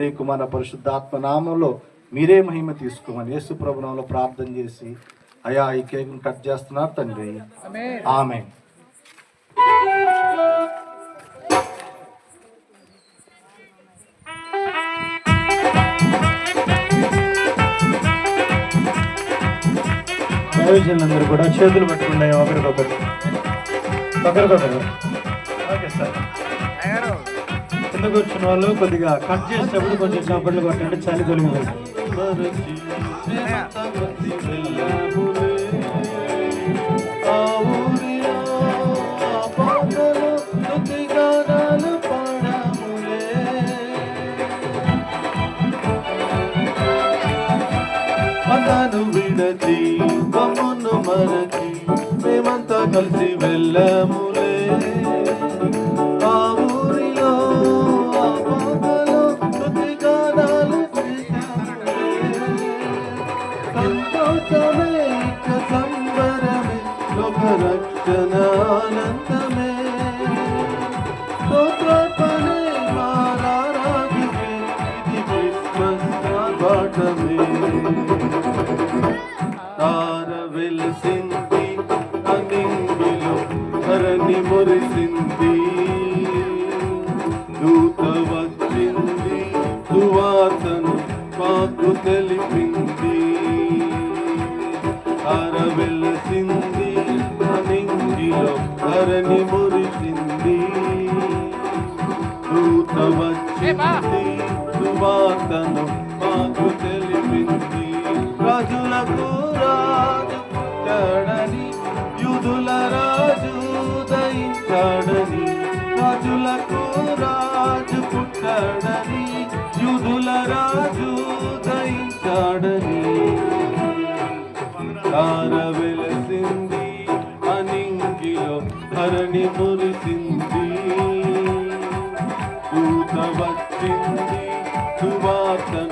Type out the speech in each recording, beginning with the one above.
తండ్రి, కుమార పరిశుద్ధాత్మ నామంలో మీరే మహిమ తీసుకోమని యేసు ప్రభునామంలో ప్రార్థన చేసి అయా ఈ కేక్ కట్ చేస్తున్నారు తండ్రి. ఆమె ప్రయోజనందరూ కూడా చేతులు పట్టుకున్నాయి ఒకరికొకరు. ఒకరికొకరు. Okay sir. కిందకు వచ్చిన వాళ్ళు కొద్దిగా కట్ చేసేటప్పుడు కొంచెం చప్పట్లు కొట్టండి చలి తొలగిపోతుంది. విడచి మరచి మేమంతా కలిసి వెళ్ళాములే. సంతోషమే ఇక సంబరమే లోక రక్షణ ఆనందమే స్తోత్రార్పణే మారారాజుకే ఇది క్రిస్మస్ ఆర్భాటమే. తార వెలిసింది అనింగిలో ధరణి మురిసింది దూతవ వెలిసింది అనింగిలో ధరణి మురిసింది దూత వచ్చింది సువార్తను మాకు తెలిపింది. రాజులకు రాజు పుట్టాడని యుధుల రాజు దయించాడని రాజులకు రాజు పుట్టాడని యుధుల రాజు హరణి మురిసింది. దూత వచ్చింది సువార్తను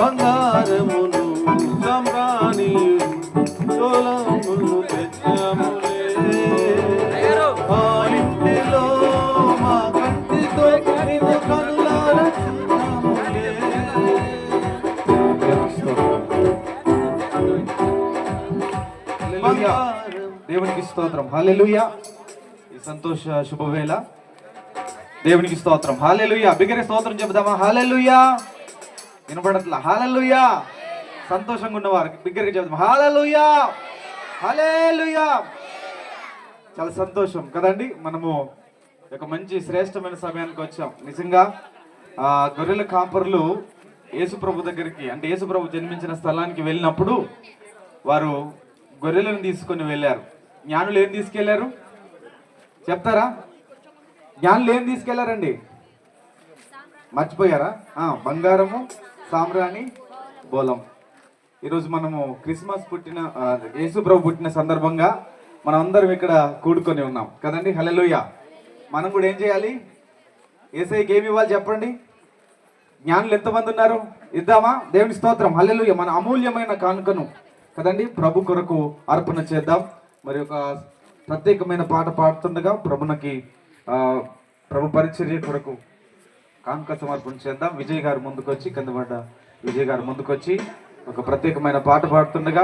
బంగారమును సంబ్రాణి తెచ్చాములే. మా కంటితో కనులార. బంగారం దేవునికి స్తోత్రం. హాలెలుయా ఈ సంతోష శుభవేళ. దేవునికి స్తోత్రం. హాలెలుయా బిగ్గర స్తోత్రం చెబుదామా? హాలెలుయా వినపడట్లా. హాలెలుయా. సంతోషంగా ఉన్నవారు బిగ్గరగా చెప్తాం హాలెలుయా. హాలెలుయా. చాలా సంతోషం కదండి. మనము ఒక మంచి శ్రేష్టమైన సమయానికి వచ్చాం. నిజంగా ఆ గొర్రెల కాపర్లు యేసుప్రభు దగ్గరికి అంటే యేసుప్రభు జన్మించిన స్థలానికి వెళ్ళినప్పుడు వారు గొర్రెలను తీసుకొని వెళ్ళారు. జ్ఞానులు ఏం తీసుకెళ్ళారు? చెప్తారా? జ్ఞానులు ఏం తీసుకెళ్ళారండి? మర్చిపోయారా? బంగారము సామ్రాణి బోలం. ఈరోజు మనము క్రిస్మస్ పుట్టిన యేసుప్రభు పుట్టిన సందర్భంగా మనం అందరం ఇక్కడ కూడుకొని ఉన్నాం. కదండి? హలలుయ మనం కూడా ఏం చేయాలి? ఏసైకి ఏమి ఇవ్వాలి చెప్పండి? జ్ఞానులు ఎంతమంది ఉన్నారు? ఇద్దామా? దేవుని స్తోత్రం. హల్లెలూయా. మన అమూల్యమైన కానుకను. కదండి? ప్రభు కొరకు అర్పణ చేద్దాం. మరి ఒక ప్రత్యేకమైన పాట పాడుతుండగా ప్రభునకి ప్రభు పరిచర్య కొరకు కానుక సమర్పణ చేద్దాం. విజయ్ గారు ముందుకొచ్చి కిందపడ్డ విజయ్ గారు ముందుకొచ్చి ఒక ప్రత్యేకమైన పాట పాడుతుండగా